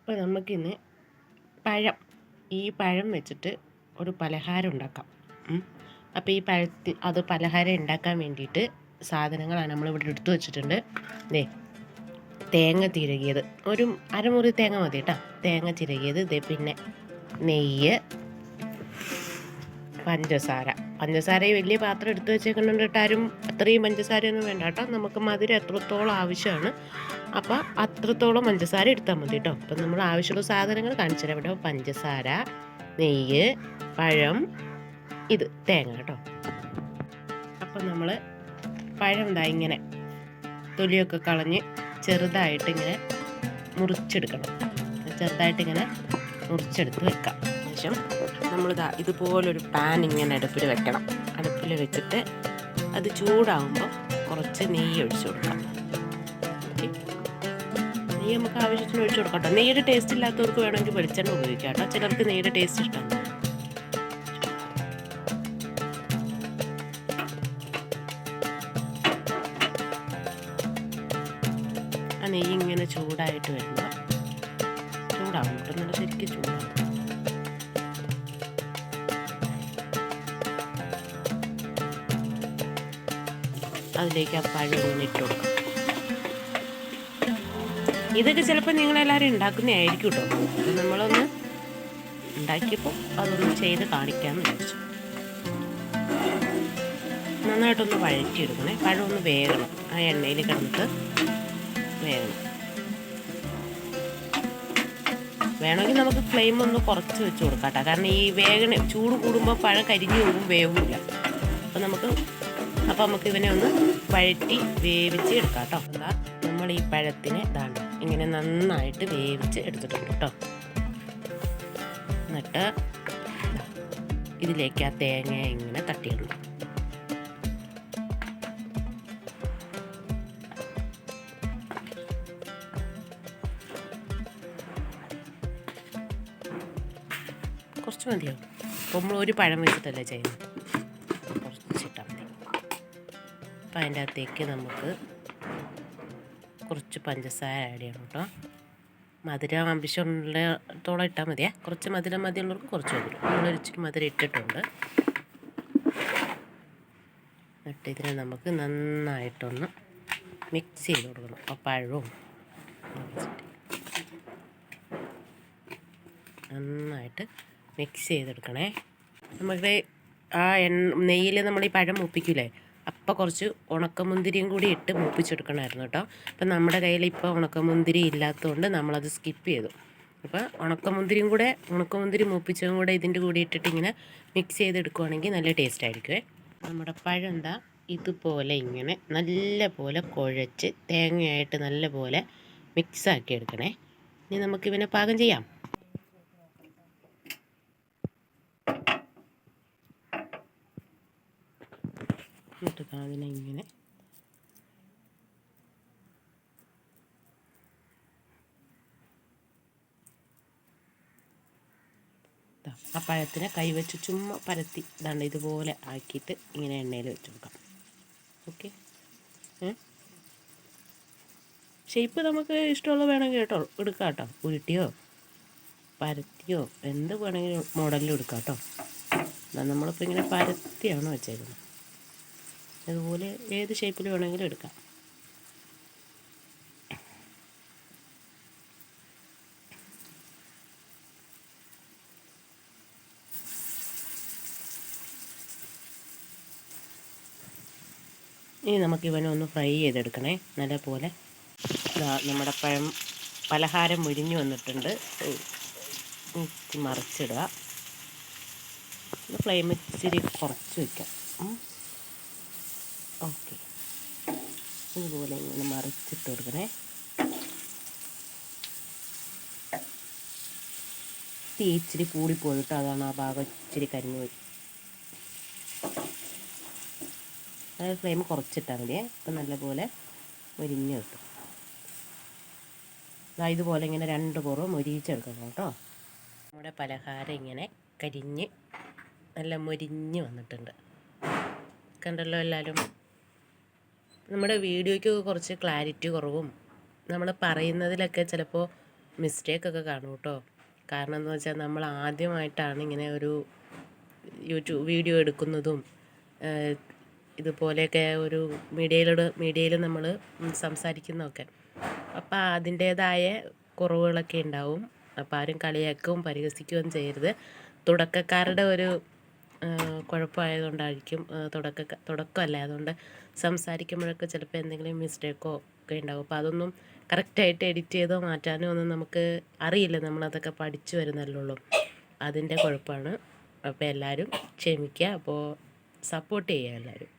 അപ്പോൾ നമുക്കിന്ന് പഴം ഈ പഴം വെച്ചിട്ട് ഒരു പലഹാരം ഉണ്ടാക്കാം. അപ്പോൾ ഈ പഴത്തി അത് പലഹാരം ഉണ്ടാക്കാൻ വേണ്ടിയിട്ട് സാധനങ്ങളാണ് നമ്മളിവിടെ എടുത്തു വെച്ചിട്ടുണ്ട്. ദേ തേങ്ങ ചിരകിയത് ഒരു അരമുറി തേങ്ങ മതി കേട്ടോ. തേങ്ങ ചിരകിയത് ദേ പിന്നെ നെയ്യ് പഞ്ചസാര. പഞ്ചസാര വലിയ പാത്രം എടുത്തു വെച്ചേക്കുന്നുണ്ട് കേട്ടോ ആരും അത്രയും പഞ്ചസാരയൊന്നും വേണ്ട കേട്ടോ. നമുക്ക് മധുരം എത്രത്തോളം ആവശ്യമാണ്. അപ്പോൾ അത്രത്തോളം പഞ്ചസാര എടുത്താൽ മതി കേട്ടോ. അപ്പം നമ്മൾ ആവശ്യമുള്ള സാധനങ്ങൾ കാണിച്ചു തരാം. ഇവിടെ പഞ്ചസാര നെയ്യ് പഴം ഇത് തേങ്ങ കേട്ടോ. അപ്പം നമ്മൾ പഴം എന്താ ഇങ്ങനെ തൊലിയൊക്കെ കളഞ്ഞ് ചെറുതായിട്ട് ഇങ്ങനെ മുറിച്ചെടുക്കണം. ചെറുതായിട്ട് ഇങ്ങനെ മുറിച്ചെടുത്ത് വെക്കാം. ശേഷം നമ്മളിതാ ഇതുപോലൊരു പാൻ ഇങ്ങനെ അടുപ്പിൽ വെക്കണം. അടുപ്പിൽ വെച്ചിട്ട് അത് ചൂടാകുമ്പോൾ കുറച്ച് നെയ്യ് ഒഴിച്ചു കൊടുക്കാം. നെയ്യ് നമുക്ക് ആവശ്യത്തിന് ഒഴിച്ചു കൊടുക്കാം കേട്ടോ. നെയ്യുടെ ടേസ്റ്റ് ഇല്ലാത്തവർക്ക് വേണമെങ്കിൽ വെളിച്ചെണ്ണ ഉപയോഗിക്കാം കേട്ടോ. ചിലർക്ക് നെയ്യുടെ ടേസ്റ്റ് ഇഷ്ടമാണ് ആ നെയ്യ് ഇങ്ങനെ ചൂടായിട്ട് വരുമ്പോൾ ചൂടാവും കേട്ടോ. നല്ല ശരിക്കും ചൂടാവും അതിലേക്ക് ആ പഴം ഇട്ട് കൊടുക്കാം. ഇതൊക്കെ ചിലപ്പോൾ നിങ്ങളെല്ലാവരും ഉണ്ടാക്കുന്നതായിരിക്കും കേട്ടോ അപ്പം നമ്മളൊന്ന് ഉണ്ടാക്കിയപ്പോൾ അതൊന്ന് ചെയ്ത് കാണിക്കാമെന്ന് വിചാരിച്ചു. നന്നായിട്ടൊന്ന് വഴറ്റിയെടുക്കണേ. പഴം ഒന്ന് വേകണം. ആ എണ്ണയിൽ കിടന്നിട്ട് വേകണം. വേണമെങ്കിൽ നമുക്ക് ഫ്ലെയിം ഒന്ന് കുറച്ച് വെച്ച് കൊടുക്കാം കേട്ടോ കാരണം ഈ വേഗണ ചൂട് കൂടുമ്പോൾ പഴം കരിഞ്ഞു പോകും വേവില്ല. അപ്പം നമുക്ക് അപ്പം നമുക്ക് ഇവനെ ഒന്ന് വഴറ്റി വേവിച്ച് എടുക്കാം കേട്ടോ എന്താ നമ്മൾ ഈ പഴത്തിനെ ഇതാണ്ട് ഇങ്ങനെ നന്നായിട്ട് വേവിച്ച് എടുത്തിട്ടുണ്ട് കേട്ടോ എന്നിട്ട് ഇതിലേക്ക് ആ തേങ്ങ ഇങ്ങനെ തട്ടിയിടണം. കുറച്ച് മതിയോ? നമ്മൾ ഒരു പഴം വെച്ചിട്ടല്ലേ ചെയ്യുന്നത്? അപ്പം അതിന്റെ അകത്തേക്ക് നമുക്ക് കുറച്ച് പഞ്ചസാര ആഡ് ചെയ്യണം കേട്ടോ. മധുരം ആവശ്യമുള്ളത്തോളം ഇട്ടാൽ മതിയേ. കുറച്ച് മധുരം മതിയുള്ളവർക്ക് കുറച്ച് മതി. നമ്മളൊരിച്ചിരി മധുരം ഇട്ടിട്ടുണ്ട്. എന്നിട്ട് ഇതിനെ നമുക്ക് നന്നായിട്ടൊന്ന് മിക്സ് ചെയ്ത് കൊടുക്കണം. അപ്പോൾ പഴവും നന്നായിട്ട് മിക്സ് ചെയ്തെടുക്കണേ. നമ്മുടെ ആ എണ്ണ നെയ്യിൽ നമ്മൾ ഈ പഴം മൂപ്പിക്കൂലേ? അപ്പോൾ കുറച്ച് ഉണക്കമുന്തിരിയും കൂടി ഇട്ട് മൂപ്പിച്ചെടുക്കണമായിരുന്നു കേട്ടോ. അപ്പം നമ്മുടെ കയ്യിൽ ഇപ്പോൾ ഉണക്കമുന്തിരി ഇല്ലാത്തതുകൊണ്ട് നമ്മളത് സ്കിപ്പ് ചെയ്തു. അപ്പോൾ ഉണക്കമുന്തിരിയും കൂടെ ഉണക്കമുന്തിരി മൂപ്പിച്ചതും കൂടെ ഇതിന്റെ കൂടി ഇട്ടിട്ട് ഇങ്ങനെ മിക്സ് ചെയ്തെടുക്കുവാണെങ്കിൽ നല്ല ടേസ്റ്റ് ആയിരിക്കുമേ നമ്മുടെ പഴം എന്താ? ഇതുപോലെ ഇങ്ങനെ നല്ല പോലെ കുഴച്ച് തേങ്ങയായിട്ട് നല്ല പോലെ മിക്സാക്കി എടുക്കണേ ഇനി നമുക്കിവനെ പാകം ചെയ്യാം. എന്നിട്ട് അതിനെ ഇങ്ങനെ ആ പഴത്തിനെ കൈവച്ച് ചുമ്മാ പരത്തി ദാണ്ട് ഇതുപോലെ ആക്കിയിട്ട് ഇങ്ങനെ എണ്ണയിൽ വെച്ച് കൊടുക്കാം. ഓക്കെ? ഷേപ്പ് നമുക്ക് ഇഷ്ടമുള്ള വേണമെങ്കിൽ കേട്ടോ എടുക്കാം കേട്ടോ. ഉരുട്ടിയോ പരത്തിയോ എന്ത് വേണമെങ്കിലും മോഡലിൽ എടുക്കാം കേട്ടോ. നമ്മളിപ്പോൾ ഇങ്ങനെ പരത്തിയാണ് വെച്ചേക്കുന്നത്. അതുപോലെ ഏത് ഷേപ്പിൽ വേണമെങ്കിലും എടുക്കാം. ഇനി നമുക്ക് ഇവനെ ഒന്ന് ഫ്രൈ ചെയ്തെടുക്കണേ. നല്ലപോലെ നമ്മുടെ പഴം പലഹാരം മുരിഞ്ഞു വന്നിട്ടുണ്ട്. മറിച്ചിടുക. ഫ്ലെയിം ഇച്ചിരി കുറച്ച് വയ്ക്കാം ഓക്കെ. ഇതുപോലെ ഇങ്ങനെ മറിച്ചിട്ട് കൊടുക്കണേ. തീ ഇച്ചിരി കൂടിപ്പോയിട്ട് അതാണ് ആ ഭാഗം ഇച്ചിരി കരിഞ്ഞു പോയി അതായത് ഫ്ലെയിം കുറച്ചിട്ടാൽ മതിയേ. അപ്പം നല്ലപോലെ മുരിഞ്ഞ് കിട്ടും. ഇതുപോലെ ഇങ്ങനെ രണ്ട് പുറവും മുരിയിച്ചെടുക്കണം കേട്ടോ. നമ്മുടെ പലഹാരം ഇങ്ങനെ കരിഞ്ഞ് നല്ല മുരിഞ്ഞ് വന്നിട്ടുണ്ട്. കണ്ടല്ലോ എല്ലാവരും? നമ്മുടെ വീഡിയോയ്ക്ക് കുറച്ച് ക്ലാരിറ്റി കുറവും. നമ്മൾ പറയുന്നതിലൊക്കെ ചിലപ്പോൾ മിസ്റ്റേക്കൊക്കെ കാണും കേട്ടോ കാരണം എന്ന് വെച്ചാൽ നമ്മൾ ആദ്യമായിട്ടാണ് ഇങ്ങനെ ഒരു യൂട്യൂബ് വീഡിയോ എടുക്കുന്നതും ഇതുപോലെയൊക്കെ ഒരു മീഡിയയിലൂടെ മീഡിയയിൽ നമ്മൾ സംസാരിക്കുന്നതൊക്കെ. അപ്പം അതിന്റേതായ കുറവുകളൊക്കെ ഉണ്ടാവും. അപ്പം ആരും കളിയാക്കുകയും പരിഹസിക്കുകയും ചെയ്യരുത്. തുടക്കക്കാരുടെ ഒരു കുഴപ്പമായതുകൊണ്ടായിരിക്കും തുടക്ക തുടക്കമല്ല അതുകൊണ്ട് സംസാരിക്കുമ്പോഴൊക്കെ ചിലപ്പോൾ എന്തെങ്കിലും മിസ്റ്റേക്കോ ഒക്കെ ഉണ്ടാവും. അപ്പോൾ അതൊന്നും കറക്റ്റായിട്ട് എഡിറ്റ് ചെയ്തോ മാറ്റാനോ ഒന്നും നമുക്ക് അറിയില്ല. നമ്മളതൊക്കെ പഠിച്ചു വരുന്നല്ലേ ഉള്ളൂ അതിന്റെ കുഴപ്പമാണ്. അപ്പോൾ എല്ലാവരും ക്ഷമിക്കുക. അപ്പോൾ സപ്പോർട്ട് ചെയ്യുക എല്ലാവരും.